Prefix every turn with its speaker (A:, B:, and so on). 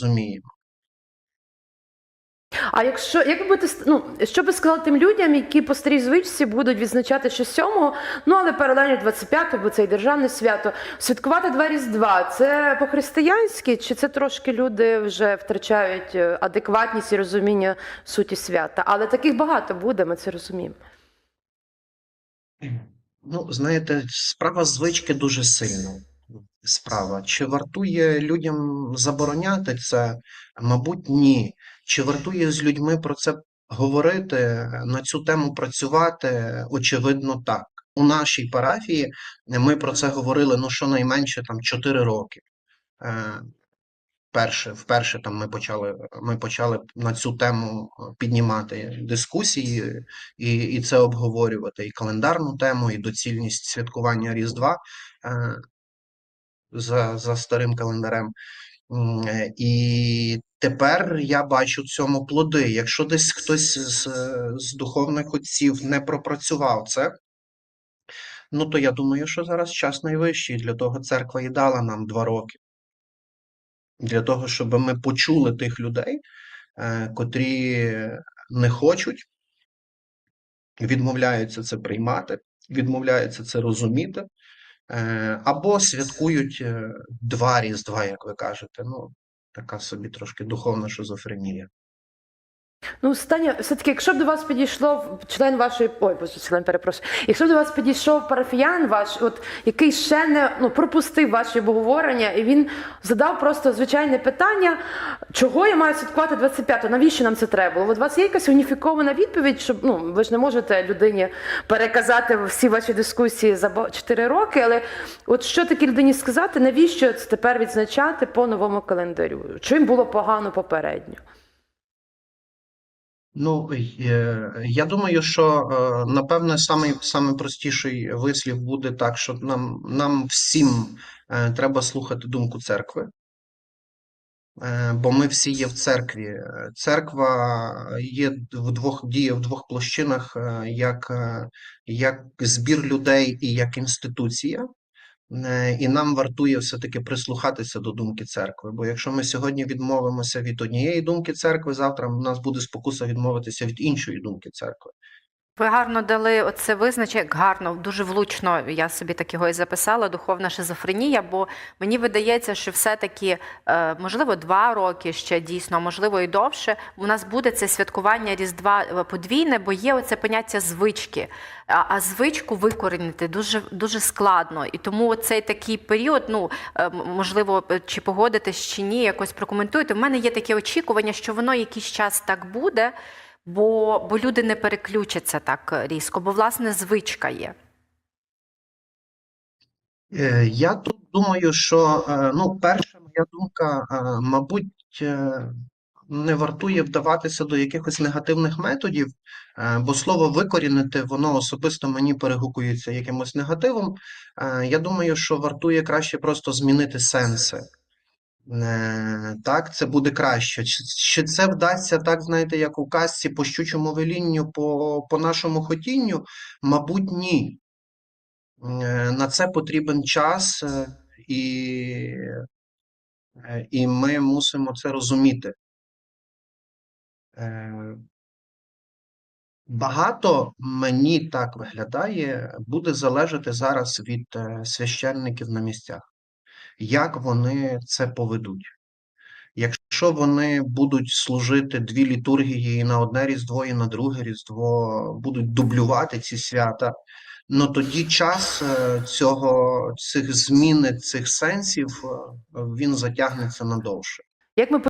A: розуміємо.
B: А якщо як ви будете ну, що би сказали тим людям, які по старій звичці будуть відзначати ще 7-го, ну але паралельно 25-го, бо це і державне свято, святкувати два різдва, це по-християнськи, чи це трошки люди вже втрачають е, адекватність і розуміння суті свята? Але таких багато буде, ми це розуміємо.
A: Ну, знаєте, справа звички дуже сильна. Справа. Чи вартує людям забороняти це? Мабуть, ні. Чи вартує з людьми про це говорити, на цю тему працювати? Очевидно, так. У нашій парафії ми про це говорили ну щонайменше там 4 роки. Е, Перше, вперше там ми почали, ми почали на цю тему піднімати дискусії і, і це обговорювати, і календарну тему, і доцільність святкування Різдва е, за, за старим календарем. Е, І тепер я бачу в цьому плоди. Якщо десь хтось з, з духовних отців не пропрацював це, ну то я думаю, що зараз час найвищий. Для того церква і дала нам два роки. Для того, щоб ми почули тих людей, е, котрі не хочуть, відмовляються це приймати, відмовляються це розуміти, або святкують е, два різдва, як ви кажете. Ну, така собі трошки духовна шизофренія.
B: Ну, останнє, все-таки, якщо б до вас підійшло член вашої ой, боже, член перепрошую, якщо б до вас підійшов парафіян ваш, от який ще не ну пропустив ваші обговорення, і він задав просто звичайне питання, чого я маю святкувати 25-го, навіщо нам це треба? От у вас є якась уніфікована відповідь, щоб ну ви ж не можете людині переказати всі ваші дискусії за 4 роки, але от що такій людині сказати, навіщо це тепер відзначати по новому календарю? Чим було погано попередньо?
A: Ну, е, я думаю, що е, напевне самий, самий простіший вислів буде так, що нам, нам всім е, треба слухати думку церкви, бо ми всі є в церкві. Церква є в двох діє в двох площинах, як, як збір людей і як інституція. Е, І нам вартує все-таки прислухатися до думки церкви. Бо якщо ми сьогодні відмовимося від однієї думки церкви, завтра в нас буде спокуса відмовитися від іншої думки церкви.
C: Ви гарно дали оце визначення, як гарно, дуже влучно я собі так його і записала, духовна шизофренія, бо мені видається, що все-таки, е, можливо, два роки ще дійсно, можливо і довше, у нас буде це святкування Різдва е, подвійне, бо є оце поняття звички. А, а звичку викорінити дуже, дуже складно. І тому цей такий період, ну, е, можливо, чи погодитесь, чи ні, якось прокоментуйте. У мене є таке очікування, що воно якийсь час так буде, бо, бо люди не переключаться так різко, бо власне звичка є.
A: Е, Я тут думаю, що е, ну, перша моя думка, е, мабуть, е, не вартує вдаватися до якихось негативних методів, е, бо слово викорінити, воно особисто мені перегукується якимось негативом. Е, Я думаю, що вартує краще просто змінити сенси. Е, Так, це буде краще. Чи, це вдасться так, знаєте, як у казці по щучому велінню, по, по нашому хотінню? Мабуть, ні. Е, На це потрібен час, е, і, і ми мусимо це розуміти. Багато мені так виглядає, буде залежати зараз від священників на місцях, як вони це поведуть. Якщо вони будуть служити дві літургії на одне Різдво, і на друге Різдво, будуть дублювати ці свята, ну тоді час е, цього, цих зміни, цих сенсів, е, він затягнеться надовше.
B: Як ми